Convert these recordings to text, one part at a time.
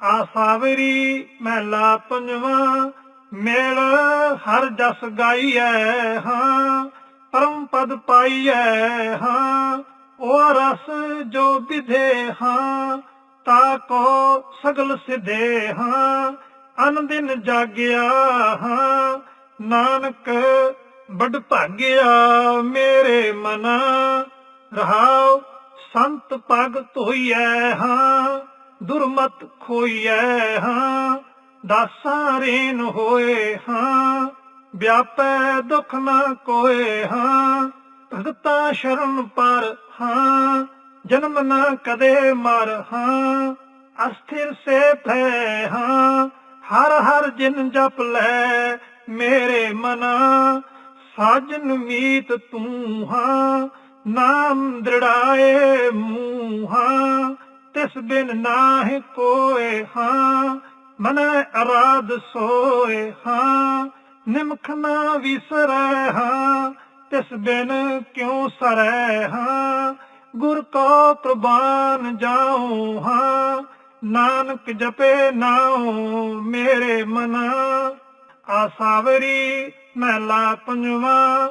ਆਸਾਵਰੀ ਮਹਿਲਾ ਪੰਜਵਾ, ਮੇਲ ਹਰ ਜਸ ਗਾਈਐ ਹਾਂ, ਪਰਮ ਪਦ ਪਾਈਐ ਹਾਂ ਉਹ ਰਸ ਜੋ ਵਿਧੇ ਹਾਂ, ਤਾ ਕੋ ਸਗਲ ਸਿਧੇ ਹਾਂ ਅਨ ਦਿਨ ਜਾਗਿਆ ਹਾਂ, ਨਾਨਕ ਬੜ ਭਾਗਿਆ ਮੇਰੇ ਮਨ, ਰਹਾਉ ਸੰਤ ਪਗ ਧੋਈਐ ਹਾਂ ਦੁਰਮਤ ਖੋਈਐ, ਹਾਂ। ਦਾਸਾਂ ਰੇਨ ਹੋਏ, ਹਾਂ। ਵਿਆਪੈ ਦੁਖ ਨਾ ਕੋਏ, ਹਾਂ। ਭਗਤਾ ਸ਼ਰਨ ਪਰ, ਹਾਂ। ਜਨਮ ਨਾ ਕਦੇ ਮਰ, ਹਾਂ। ਅਸਥਿਰ ਸੇ ਭੈ ਹਾਂ। ਹਰ ਹਰ ਜਿਨ ਜਪ ਲੈ ਮੇਰੇ ਮਨਾ। ਸਾਜਨ ਮੀਤ ਤੂੰ, ਹਾਂ। ਨਾਮ ਦ੍ਰਿੜਾਏ ਮੂਹਾਂ ਤਿਸ ਬਿਨ ਨਾਹਿ ਕੋਏ ਹਾਂ, ਮਨ ਅਰਾਧ ਸੋਏ ਹਾਂ, ਨਿਮਖ ਨਾ ਵਿਸਰੈ ਹਾਂ, ਤਿਸ ਬਿਨ ਕਿਉ ਸਰੈ ਹਾਂ, ਗੁਰ ਕੋ ਕੁਰਬਾਨ ਜਾਉ ਹਾਂ, ਨਾਨਕ ਜਪੇ ਨਾਉ ਮੇਰੇ ਮਨਾ। ਆਸਾਵਰੀ ਮਹਿਲਾ ਪੰਜਵਾ,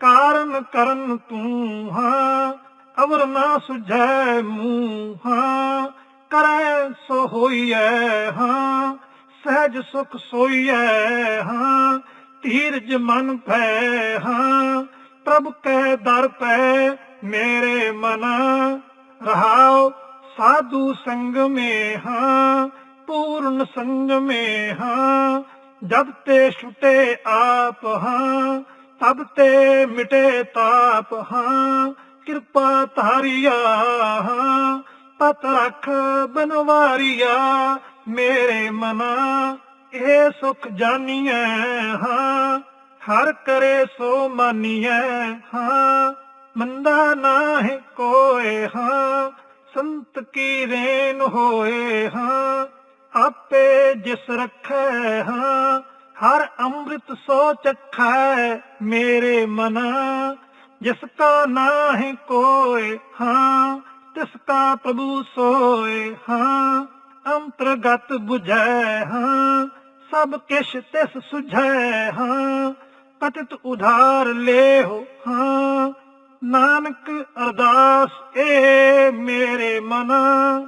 ਕਾਰਨ ਕਰਨ ਤੂੰ ਹਾਂ ਅਵਰ ਨਾ ਸੁਝੈ ਮੂੰਹ ਹਾਂ ਕਰੈ ਸੋ ਹੋਈਐ ਹਾਂ, ਸਹਿਜ ਸੁਖ ਸੋਈਐ ਹਾਂ, ਧੀਰਜ ਮਨ ਭੈ ਹਾਂ, ਪ੍ਰਭ ਕੈ ਦਰ ਪੈ ਮੇਰੇ ਮਨਾ, ਰਹਾਉ ਸਾਧੂ ਸੰਗ ਮੇ ਹਾਂ, ਪੂਰਨ ਸੰਗ ਮੇ ਹਾਂ, ਜਬ ਤੇ ਛੁਟੇ ਆਪ ਹਾਂ, ਤਬ ਤੇ ਮਿਟੇ ਤਾਪ ਹਾਂ ਕਿਰਪਾ ਧਾਰਿਆ ਹਾਂ ਪਤ ਰਖ ਬਨਵਾਰੀਆ, ਮੇਰੇ ਮਨਾ ਇਹ ਸੁਖ ਜਾਣੀਐ ਹਾਂ ਹਰ ਕਰੇ ਸੋ ਮਾਨੀਐ ਹਾਂ ਮੰਦਾ ਨਾਹਿ ਕੋਏ ਹਾਂ ਸੰਤ ਕੀ ਰੇਨ ਹੋਏ ਹਾਂ ਆਪੇ ਜਿਸ ਰੱਖੈ ਹਾਂ ਹਰ ਅੰਮ੍ਰਿਤ ਸੋ ਚਖੈ, ਮੇਰੇ ਮਨਾ ਜਿਸ ਕਾ ਨਾਹਿ ਕੋਏ ਹਾਂ, ਤਿਸ ਕਾ ਪ੍ਰਭੂ ਸੋਏ ਹਾਂ, ਅੰਤਰਗਤ 부ਝੈ ਹਾਂ, ਸਭ ਕਿਛ ਤਿਸ ਸੁਝੈ, ਹਾਂ ਪਤਿਤ ਉਧਾਰ ਲੇਹੁ, ਹਾਂ, ਨਾਨਕ ਅਰਦਾਸ ਏ ਮੇਰੇ ਮਨਾ,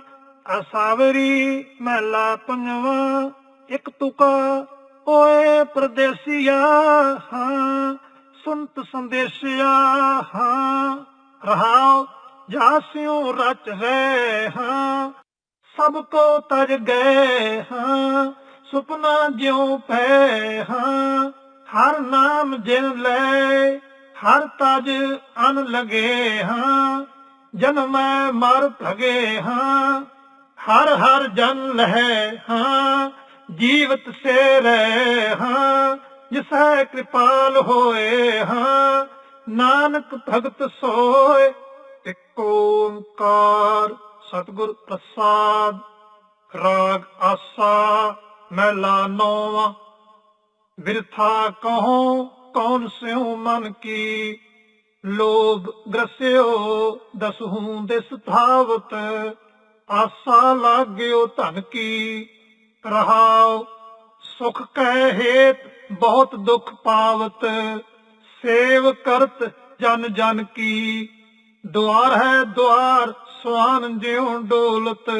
ਅਸਾਵਰੀ ਮਹਿਲਾ ਪੰਜਵਾ, ਇੱਕ ਤੁਕਾ ਓਏ ਪਰਦੇਸੀਆ, ਹਾਂ ਸੁਨਤ ਸੰਦੇਸ਼ਿਆ, ਹਾਂ ਰਹਾਉ ਜਾਸਿਉ ਰਚ ਹੈ, ਹਾਂ। ਸਭ ਕੋ ਤਜ ਗਏ, ਹਾਂ, ਸੁਪਨਾ ਜਿਉ ਪੈ, ਹਾਂ। ਹਰ ਨਾਮ ਜਿਨ ਲੈ, ਹਰ ਤਜ ਅਨ ਲਗੇ, ਹਾਂ। ਜਨਮੈ ਮਰ ਭਗੇ, ਹਾਂ। ਹਰ ਹਰ ਜਨ ਲਹਿ, ਹਾਂ। ਜੀਵਤ ਸੇ ਰਹਿ, ਹਾਂ। ਜਿਸੈ ਕਿਰਪਾਲ ਹੋਏ ਹਾਂ, ਨਾਨਕ ਭਗਤ ਸੋਏ, ਇੱਕ ਓੰਕਾਰ ਸਤਿਗੁਰ ਪ੍ਰਸਾਦ, ਰਾਗ ਆਸਾ ਮਹਿਲਾ ਨੌਵਾਂ ਬਿਰਥਾ ਕਹੋ, ਕੌਣ ਸਿਉ ਮਨ ਕੀ? ਲੋਭ ਗ੍ਰਸਿਓ, ਦਸਹੂ ਦਿਸ ਥਾਵਤ ਆਸਾ ਲਾਗਿਓ ਧਨ ਕੀ? ਰਹਾਉ ਸੁਖ ਕਹਿ ਹੇਤ ਬਹੁਤ ਦੁਖ ਪਾਵਤ, ਸੇਵ ਕਰਤ ਜਨ ਜਨ ਕੀ। ਦੁਆਰ ਹੈ ਦੁਆਰ, ਸੁਆਨ ਜਿਉ ਡੋਲਤ,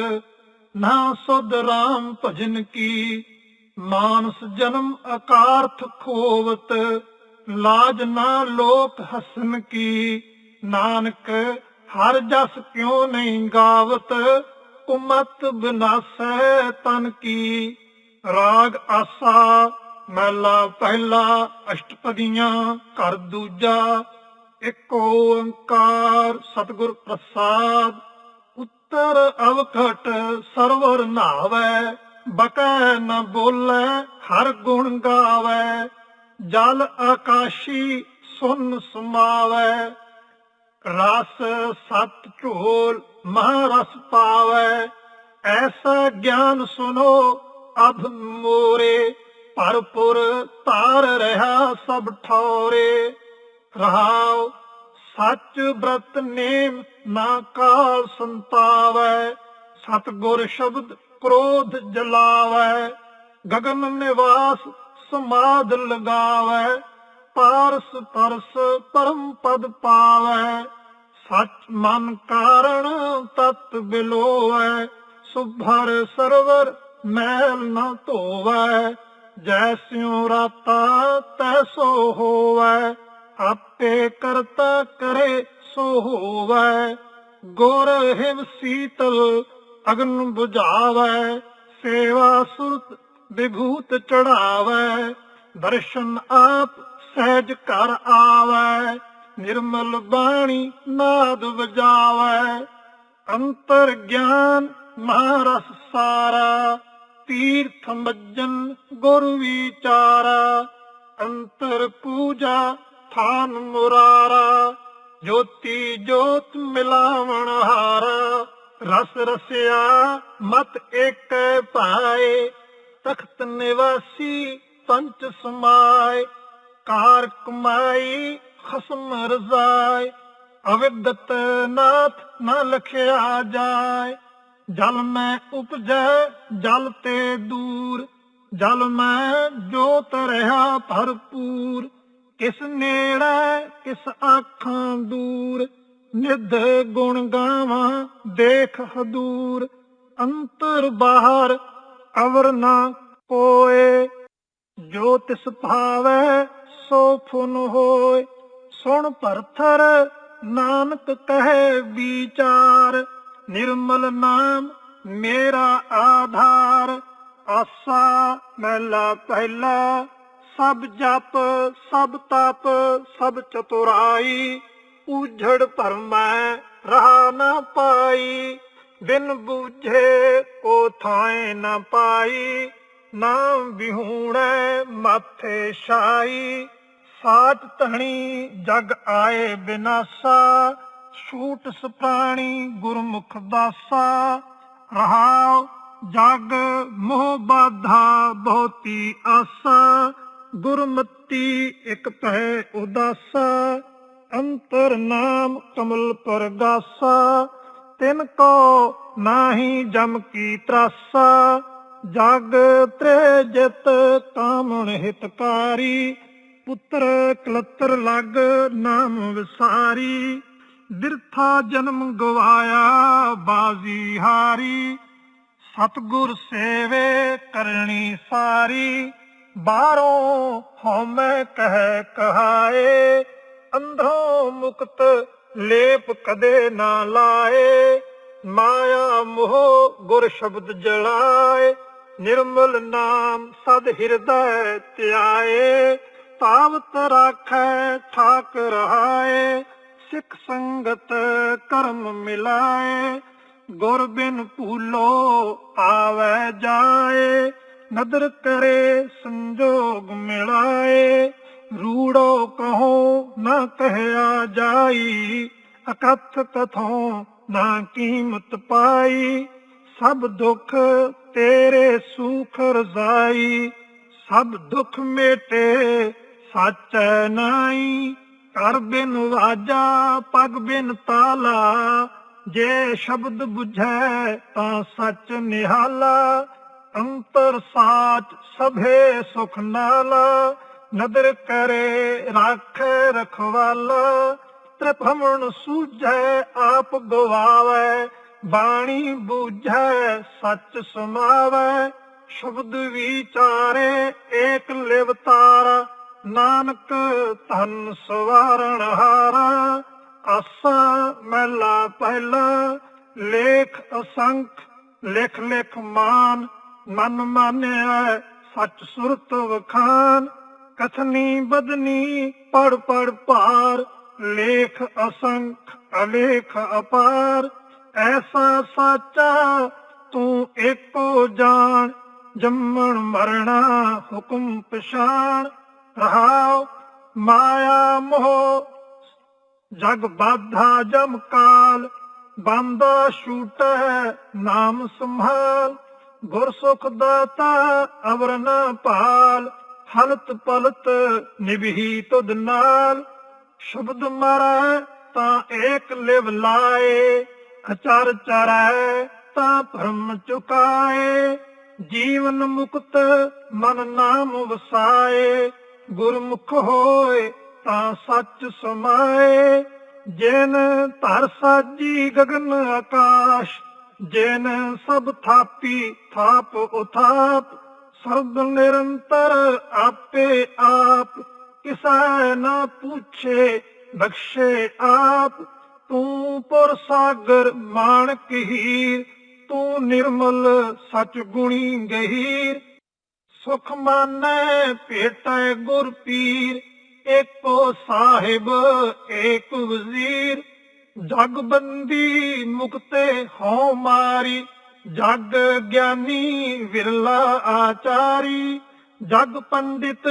ਨਾ ਸੁਧ ਰਾਮ ਭਜਨ ਕੀ। ਮਾਨਸ ਜਨਮ ਅਕਾਰਥ ਖੋਵਤ, ਲਾਜ ਨਾ ਲੋਕ ਹਸਨ ਕੀ। ਨਾਨਕ, ਹਰ ਜਸ ਕਿਉ ਨਹੀਂ ਗਾਵਤ ਕੁਮਤ ਬਿਨਾਸੈ ਤਨ ਕੀ। ਰਾਗ ਆਸਾ ਮਹਿਲਾ ਪਹਿਲਾ ਅਸ਼ਟਪਦੀਆਂ ਘਰ ਦੂਜਾ, ਇੱਕ ਓੰਕਾਰ ਸਤਿਗੁਰ ਪ੍ਰਸਾਦ। ਉੱਤਰ ਅਵਖਟ ਸਰਵਰ ਨਾਵੈ ਬਕੈ ਨ ਬੋਲੇ ਹਰ ਗੁਣ ਗਾਵੈ। ਜਲ ਆਕਾਸ਼ੀ ਸੁਨ ਸਮਾਵੈ, ਰਸ ਸਤ ਢੋਲ ਮਹਾਰਸ ਪਾਵੈ। ਐਸਾ ਗਿਆਨ ਸੁਨੋ ਅਭ ਮੋਰੇ। ਭਰਪੁਰ ਤਾਰ ਰਹਾ ਸਭ ਠੌਰੇ। ਰਹਾਉ, ਸੱਚ ਬ੍ਰਤ ਨੇਮ ਨਾ ਕਾਲ ਸੰਤਾਵੈ। ਸਤਗੁਰ ਸ਼ਬਦ ਕ੍ਰੋਧ ਜਲਾਵੈ। ਗਗਨ ਨਿਵਾਸ ਸਮਾਦ ਲਗਾਵੈ। ਪਾਰਸ ਪਰਸ ਪਰਮ ਪਦ ਪਾਵੈ। ਸਚ ਮਨ ਕਾਰਣ ਤਤ ਬਿਲੋਵੈ। ਸੁਭਰ ਸਰਵਰ ਮੈਲ ਨਾ ਧੋਵੈ। ਜੈਸਿਉ ਰਾਤਾ ਤੈਸੋ ਹੋਵੈ, ਆਪੇ ਕਰਤਾ ਕਰੇ ਸੋ ਹੋਵੈ। ਗੁਰ ਹਿਮ ਸੀਤਲ ਅਗਨ 부ਝਾਵੈ ਸੇਵਾ ਸੁਰਤ ਵਿਭੂਤ ਚੜਾਵੈ। ਦਰਸ਼ਨ ਆਪ ਸਹਿਜ ਕਰ ਆਵੈ, ਨਿਰਮਲ ਬਾਣੀ ਨਾਦ ਵਜਾਵੈ। ਅੰਤਰ ਗਿਆਨ ਮਹਾਰਸ ਸਾਰਾ ਤੀਰਥ ਮੱਜਨ ਗੁਰ ਵਿਚਾਰਾ ਅੰਤਰ ਪੂਜਾ ਥਾਨ ਮੁਰਾਰਾ ਜੋਤੀ ਜੋਤ ਮਿਲਾਵਣ ਹਾਰਾ ਰਸ ਰਸਿਆ ਮਤ ਏਕ ਭਾਏ ਤਖਤ ਨਿਵਾਸੀ ਪੰਚ ਸਮਾਏ ਕਾਰ ਕਮਾਈ ਖਸਮ ਰਜ਼ਾਏ ਅਵਿਦਤ ਨਾਥ ਨਾ ਲਖਿਆ ਜਾਏ ਜਲ ਮੈਂ ਉਪਜੈ, ਜਲ ਤੇ ਦੂਰ। ਜਲ ਮੈਂ ਜੋਤ ਰਹਾ ਭਰਪੂਰ। ਕਿਸ ਨੇੜੇ, ਕਿਸ ਆਖਾਂ ਦੂਰ। ਨਿਧ ਗੁਣ ਗਾਵਾਂ, ਦੇਖ ਹਦੂਰ। ਅੰਤਰ ਬਾਹਰ ਅਵਰ ਨਾ ਕੋਏ। ਜੋ ਤਿਸ ਭਾਵੈ, ਸੋ ਫੁਨ ਹੋਏ। ਸੁਣ ਭਰਥਰ, ਨਾਨਕ ਕਹੇ ਵਿਚਾਰ। ਨਿਰਮਲ ਨਾਮ ਮੇਰਾ ਆਧਾਰ ਆਸਾ ਮਹਿਲਾ ਪਹਿਲਾ ਸਭ ਜਪ ਸਭ ਤਪ ਸਭ ਚਤੁਰਾਈ ਉਝੜ ਭਰਮੈ ਰਹਾ ਨਾ ਪਾਈ ਬਿਨ ਬੂਝੇ ਕੋ ਥਾਏ ਨਾ ਪਾਈ ਨਾਮ ਵਿਹੂਣੈ ਮਾਥੇ ਛਾਈ ਸਾਚ ਧਣੀ ਜਗ ਆਏ ਬਿਨਾਸਾ ਛੂਟ ਸਪਰਾਣੀ ਗੁਰਮੁਖ ਦਾਸਾ, ਰਹਾਉ ਜਗ ਮੋਹ ਬਾਧਾ ਬਹੁਤੀ ਆਸਾ, ਗੁਰਮਤੀ ਇਕ ਪੈ ਉਦਾਸਾ, ਅੰਤਰ ਨਾਮ ਕਮਲ ਪਰਗਾਸਾ, ਤਿਨ ਕੋ ਨਾਹੀ ਜਮ ਕੀ ਤਰਾਸਾ, ਜਗ ਤ੍ਰੇ ਜਿਤ ਕਾਮਣ ਹਿਤਕਾਰੀ, ਪੁੱਤਰ ਕਲਤਰ ਲਗ ਨਾਮ ਵਿਸਾਰੀ। ਬਿਰਥਾ ਜਨਮ ਗਵਾਇਆ, ਬਾਜ਼ੀ ਹਾਰੀ। ਸਤਗੁਰ ਸੇਵੇ ਕਰਨੀ ਸਾਰੀ। ਬਾਹਰੋਂ ਹਉਮੈ ਕਹਿ ਕਹਾਏ ਅੰਧਰੋਂ ਮੁਕਤ ਲੇਪ ਕਦੇ ਨਾ ਲਾਏ। ਮਾਇਆ ਮੋਹ ਗੁਰ ਸ਼ਬਦ ਜਲਾਏ, ਨਿਰਮਲ ਨਾਮ ਸਦ ਹਿਰਦੈ ਧਿਆਏ। ਤਾਵਤ ਰਾਖੈ ਠਾਕ ਰਹਾਏ ਸਿੱਖ ਸੰਗਤ ਕਰਮ ਮਿਲਾਏ, ਗੁਰ ਬਿਨ ਭੂਲੋ ਆਵੈ ਜਾਏ, ਨਦਰ ਕਰੇ ਸੰਜੋਗ ਮਿਲਾਏ, ਰੂੜੋ ਕਹੋ ਨਾ ਕਹਿਆ ਜਾਈ, ਅਕਥ ਕਥੋਂ ਨਾ ਕੀਮਤ ਪਾਈ, ਸਭ ਦੁੱਖ ਤੇਰੇ ਸੁਖ ਰਜ਼ਾਈ, ਸਭ ਦੁੱਖ ਮੇਟੇ ਸੱਚ ਨਾਈ। ਕਰ ਬਿਨ ਵਾਜਾ, ਪਗ ਬਿਨ ਤਾਲਾ, ਜੇ ਸ਼ਬਦ 부ਝੈ ਤਾਂ ਸੱਚ ਨਿਹਾਲਾ, ਅੰਤਰ ਸਾਚ ਸਭੇ ਸੁਖ ਨਾਲਾ, ਨਦਰ ਕਰੇ ਰਾਖੈ ਰਖਵਾਲਾ, ਤ੍ਰਿਭਵਨ ਸੂਝੈ ਆਪ ਗਵਾਵੈ, ਬਾਣੀ ਬੂਝੈ ਸੱਚ ਸਮਾਵੈ, ਸ਼ਬਦ ਵਿਚਾਰੇ ਏਕ ਲਿਵਤਾਰ। ਨਾਨਕ ਧਨ ਸਵਾਰਣ ਹਾਰਾ ਆਸਾ ਮਹਿਲਾ ਪਹਿਲਾ, ਲੇਖ ਅਸੰਖ, ਲਿਖ ਲਿਖ ਮਾਨ, ਮਨ ਮਾਨਿਆ ਸੱਚ ਸੁਰਤ ਵਖਾਨ, ਕਥਨੀ ਬਦਨੀ ਪੜ ਪੜ ਭਾਰ, ਲੇਖ ਅਸੰਖ, ਅਲੇਖ ਅਪਾਰ, ਐਸਾ ਸਾਚਾ ਤੂੰ ਏਕੋ ਜਾਣ, ਜੰਮਣ ਮਰਣਾ ਹੁਕਮ ਪਛਾਣ। ਰਹਾਉ, ਮਾਇਆ ਮੋਹ। ਜਗ ਬਾਧਾ ਜਮ ਕਾਲ, ਬੰਦਾ ਛੂਟੈ ਨਾਮ ਸੰਭਾਲ। ਗੁਰ ਸੁਖ ਦਾਤਾ ਅਵਰ ਨ ਭਾਲ, ਹਲਤ ਪਲਤ ਨਿਭੀ ਤੁਧ ਨਾਲ। ਸ਼ਬਦ ਮਰੈ ਤਾਂ ਏਕ ਲਿਵ ਲਾਏ, ਅਚਰ ਚਰੈ ਤਾਂ ਭਰਮ ਚੁਕਾਏ। ਜੀਵਨ ਮੁਕਤ ਮਨ ਨਾਮ ਵਸਾਏ ਗੁਰਮੁਖ ਹੋਏ ਤਾਂ ਸੱਚ ਸਮਾਏ। ਜਿਨ ਧਰ ਸਾਜੀ ਗਗਨ ਆਕਾਸ਼, ਜਿਨ ਸਭ ਥਾਪੀ ਥਾਪ ਉਥਾਪ ਸਰਬ ਨਿਰੰਤਰ ਆਪੇ ਆਪ। ਕਿਸੈ ਨਾ ਪੁੱਛੇ ਬਖਸ਼ੇ ਆਪ। ਤੂੰ ਪੁਰ ਸਾਗਰ ਮਾਣਕ ਹੀਰ, ਤੂੰ ਨਿਰਮਲ ਸਚ ਗੁਣੀ ਗਹੀਰ। ਸੁਖ ਮਾਨੈ ਭੇਟੈ ਗੁਰ ਪੀਰ, ਏਕੋ ਸਾਹਿਬ, ਏਕ ਵਜ਼ੀਰ। ਜਗ ਬੰਦੀ ਮੁਕਤੇ ਹਉ ਮਾਰੀ, ਜਗ ਗਿਆਨੀ ਵਿਰਲਾ ਆਚਾਰੀ। ਜਗ ਪੰਡਿਤ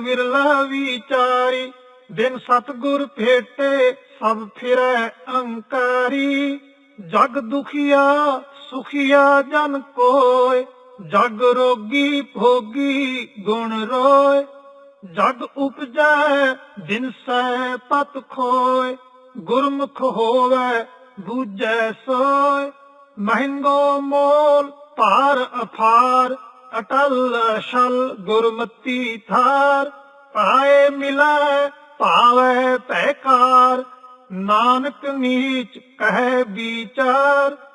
ਵਿਰਲਾ ਵਿਚਾਰੀ, ਦਿਨ ਸਤਗੁਰ ਭੇਟੇ ਸਭ ਫਿਰੈ ਅੰਕਾਰੀ। ਜਗ ਦੁਖੀਆ ਸੁਖੀਆ ਜਨ ਕੋਇ ਜਗ ਰੋਗੀ ਭੋਗੀ ਗੁਣ ਰੋਏ, ਜਗ ਉਪਜੈ ਬਿਨਸੈ ਪਤ ਖੋਇ ਗੁਰਮੁਖ ਹੋਵੈ ਬੂਝੈ ਸੋਇ ਮਹਿੰਗੋ ਮੋਲ ਭਾਰ ਅਫਾਰ, ਅਟਲ ਅਸ਼ਲ ਗੁਰਮਤੀ ਥਾਰ। ਪਾਏ ਮਿਲੈ, ਭਾਵੈ ਪਹਿਕਾਰ ਨਾਨਕ ਨੀਚ ਕਹਿ ਵਿਚਾਰ।